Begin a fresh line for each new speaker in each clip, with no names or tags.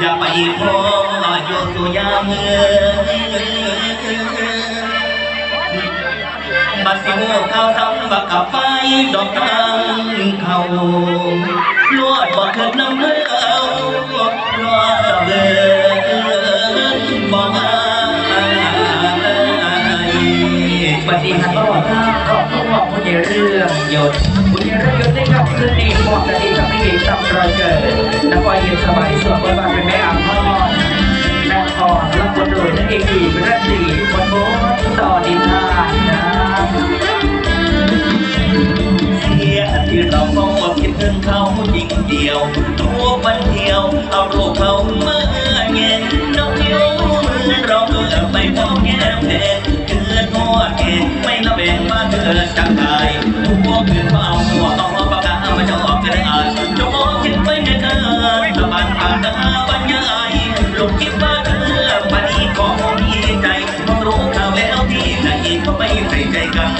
อย่าไปพออยู่ตัวยามเมืบัดสิโมข้าวทำบักกับไฟดอกตังเขาลวดบ่ขึ้นน้ำเมือารอดเดินบ่มา
สวัสดีครับตลอดท่าขอบคุณบอกคุณเยเรื่องหยดคุณเยเรื่องหยดได้กับคืนนี้บอกกันดีกับ พี่เอกตำรอยเกิดนักวายเย็นสบายส่วนบนบานเป็นแม่อาพ่อแม่ทอนรับบทโดยนักเอกดีเป็นรัตดีคนโบต่อดินทานนะ
เสียที่เรามองว่าคิดถึงเขาจริงเดียวตัววันเดียว เอารูปเขาเมาเย็นน้องยิ้วเราเมื่อไปพบแก้มแดงเกิดหัวเกศไม่ละเบนมาเกิดจังไดพวกคืนมาเอาหัวเอาปากกามา น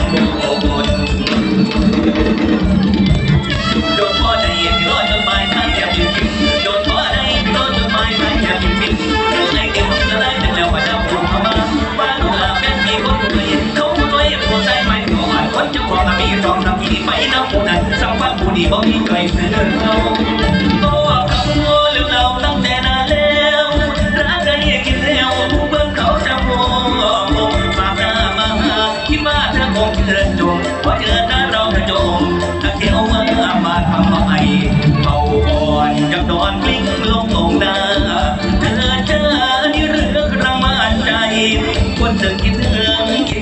แม่มีคนรวยเขารวยผู้ใจไม่ขออ่านคนจะขอ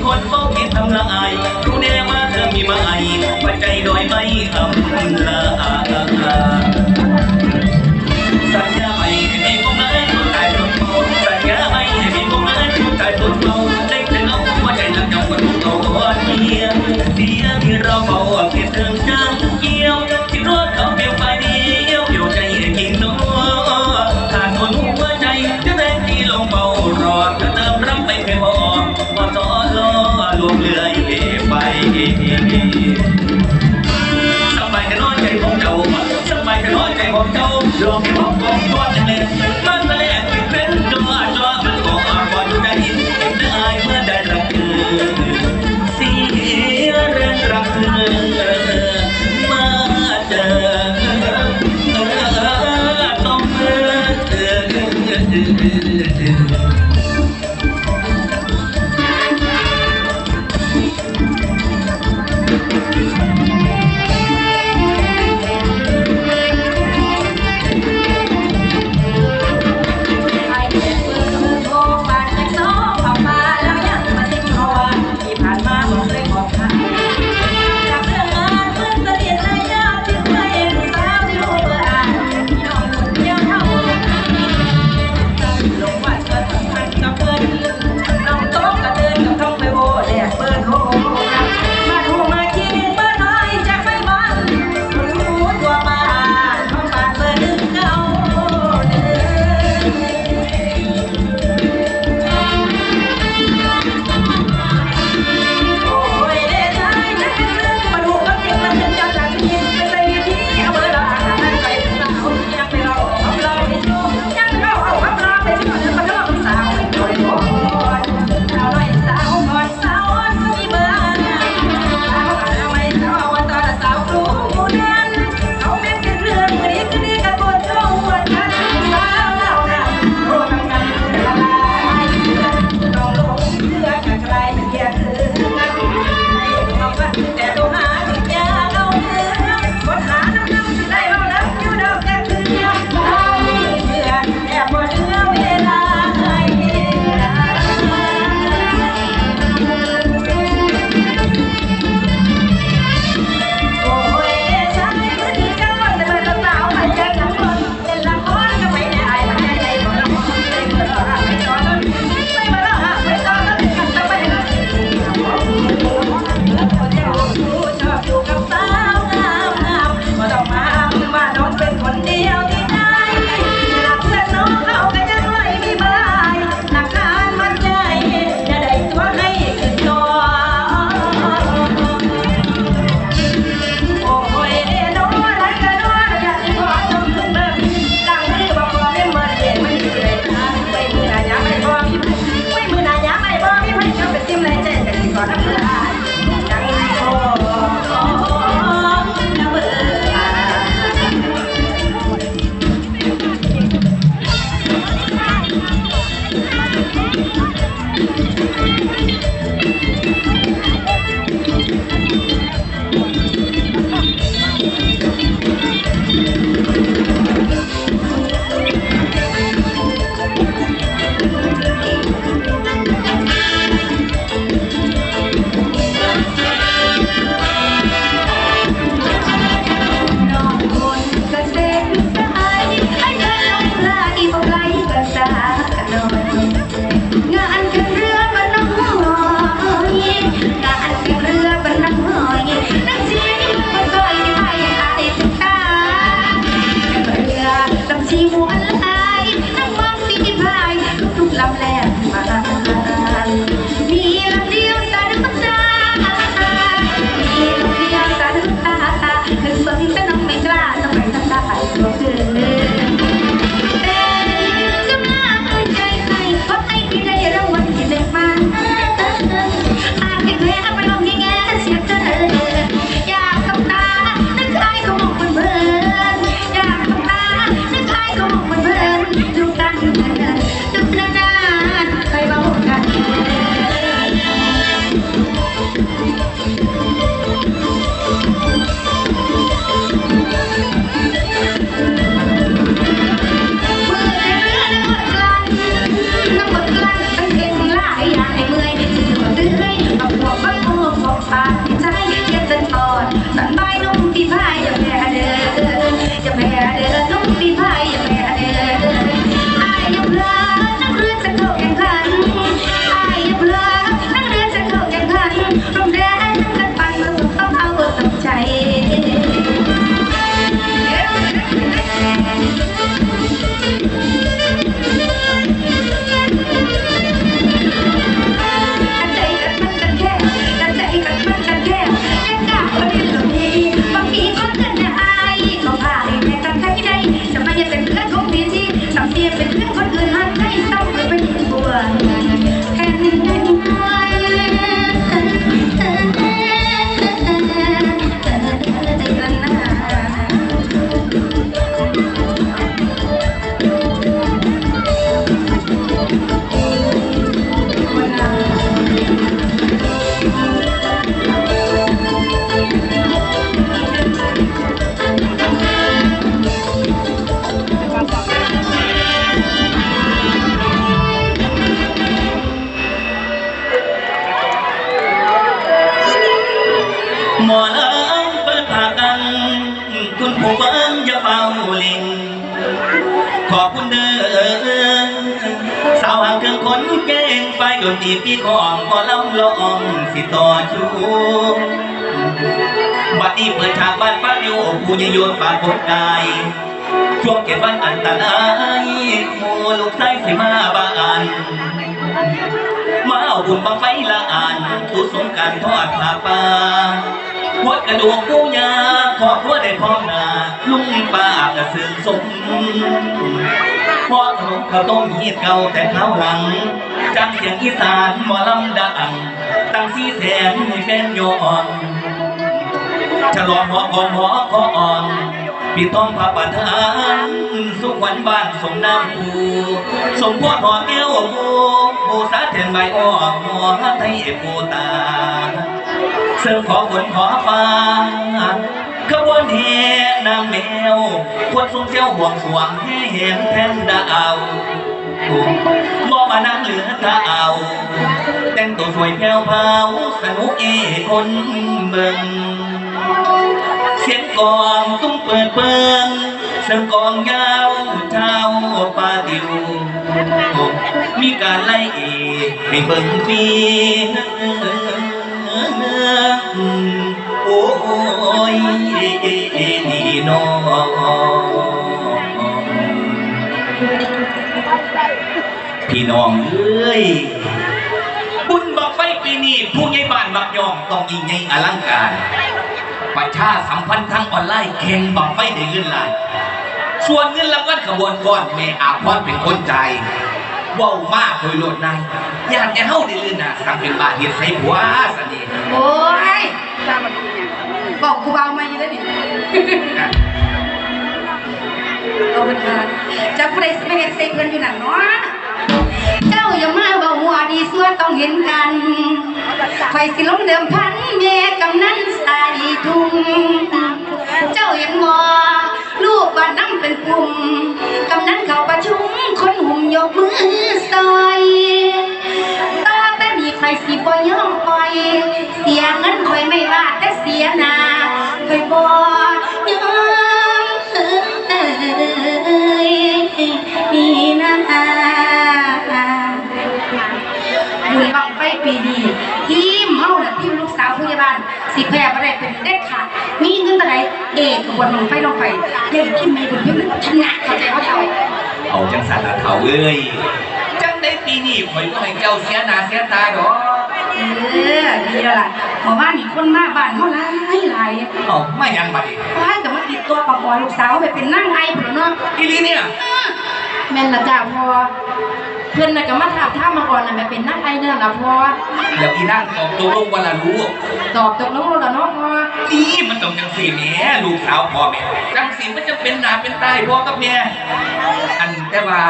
คนเฝ้าคิดทำละอายรู้แน่ว่าเธอมีมาไอปัจจัยโดยไม่ทำลาสัญญาไม่ให้มีพวกนั้นทุกใจทุกเมาสัญญาไม่ให้มีพวกนั้นทุกใจทุกเมาได้แต่เอาหัวใจหลังจากคนทุกตัวเดียวเดียที่เราเบาเพียงเติ
มจัง แต่น้อยใจ
ผู้ฟังอย่าเฝ้าลิงขอบคุณเด้อสาวหางเครื่องคนเก่งไฟดนตรีปีของหมอลำลองสิต่อชูบัดนี้เปิดฉากบ้านป้าอยู่ผู้ยโยนปากคนกายช่วงเก็บวันอันตรายหมูลูกไส้สิมาบ้านมาเอาบุญบังไฟละอ่านตุสงการทอดผ้าป่า วัดกระดูกปูยาขอบครัวได้พร้อมหนาลุงป้ากระสือสมพ่อขนมข้าวต้มฮีดเก่าแต่ข้าวหลัง จังเสียงอีสานหมอลำดัง ตั้งสีแสนให้แฟนโยอ่อนฉลองหัวก่อนหัวคออ่อนพี่ต้องพระประธานสุขวันบ้านสมน้ำผูสมพธิหอแก้วผูผูสาแทนใบอ้อหัวไทยผูตา เสิร์ฟขอฝนขอฟ้าขบวนแห่นางแมวควรทรงเจ้าห่วงสวงให้เห็นแผ่นดาวมองมานั่งเหลือตาเอาแต่งตัวสวยแผ่วพราสนุกเอคนเมืองเสียงกองตุ้มเปิดเปิงเสียงกองยาวเท้าปาติวมีการไล่เอกให้เบิ่งฟรี โอ้ยนี่น้องพี่น้องเอ้ยบุญบักไฟปีนี้ผู้ใหญ่บ้านบักยองต้องยิ่งใหญ่อลังการ ประชาสัมพันธ์ทางออนไลน์แข่งบังไฟได้เงินหลายส่วนเงินรางวัลขบวนก้อนแม่อาพรเป็นคนใจ เว้ามากโดยโลดในอยากจะเฮาได้ลื่นน่ะสั่งเป็นบาทเฮ็ดใส่ผัวสนิท
โอ้ยบอกกูเบามาอยู่แล้วนี่เอาเป็นว่าจะผู้ใดสิไม่เห็นใส่เพื่อนอยู่นั่นเนาะเจ้าอย่ามาเบาหัวดีสัวต้องเห็นกันไฟสิล้มเดิมพันแม่กำนันสายทุ่งเจ้ายังบ่ลูกบ้านน้ำเป็นกลุ่มกำนันเข้าประชุมคนหุ่ม ยกมือซอยต่อแต่มีใครสิบ่ยอมปล่อย เสียเงินคอยไม่ว่าแต่เสียหนาคอยบ่ยอมเอ้ยนี่นะบุญบังไฟปีนี้ทีมเฮาน่ะทีมลูกสาวผู้ใหญ่บ้านสิแพ้บ่ได้เป็นเด็ดขาดมีเงินเท่าไหร่เอกขบวนบังไฟลงไปเด็กที่มีบุญยศชนะเข้าใจว่าเท่า
จังสันละเถาเอ้ย จังในปีนี้ข่อยก็ให้เจ้าเสียหน้าเสียตาดอก
เออดีแล้วล่ะหมู่บ้านนี่คนมาบ้านเฮาหลายหลาย
เอามายังบัดนี้
ว้ายแต่ว่าติดตัวประกอบลูกสาวไปเป็นนั่งไอ้พุ่นเนาะ
อีลีเนี่ย
แม่นละจ้าพอ เพื่อนน่ะก็มาถามท่ามมาก่อนน่ะแบบเป็นนั่งไอ้เนี่ยล่ะพอ
แล้วอีนั่งตอบตัวลงวันละรู้
ตอบตกลงแล้วล่ะเนาะพอ
นี่มันต้องจังสีแหม่ลูกสาวพ่อแม่จังสีมันจะเป็นหนาเป็นตายพ่อกับแม่อันแต่ว่า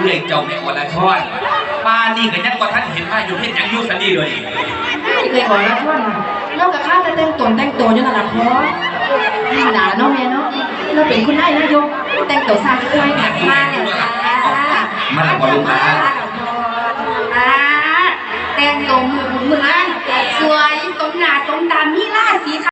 เรื่อยเจ้าแม่อรชรป้านี่ก็ยังว่าท่านเห็นมาอยู่เพ็นยังอยูสันดีเลย
ไม่เคยบอกแล้วท่อนเรากับข้าจะแต่งตนแต่งตัวอยู่นั่นล่ะพอธรรมดาเนาะแม่เนาะเราเป็นคุณนายนายกแต่งตัวซาค่อยค่ะมาแล้ว จ้า
มาแล้วพอลูกมา
แต่งตรงมือเหมือนสวยสมหน้าสมตามีละ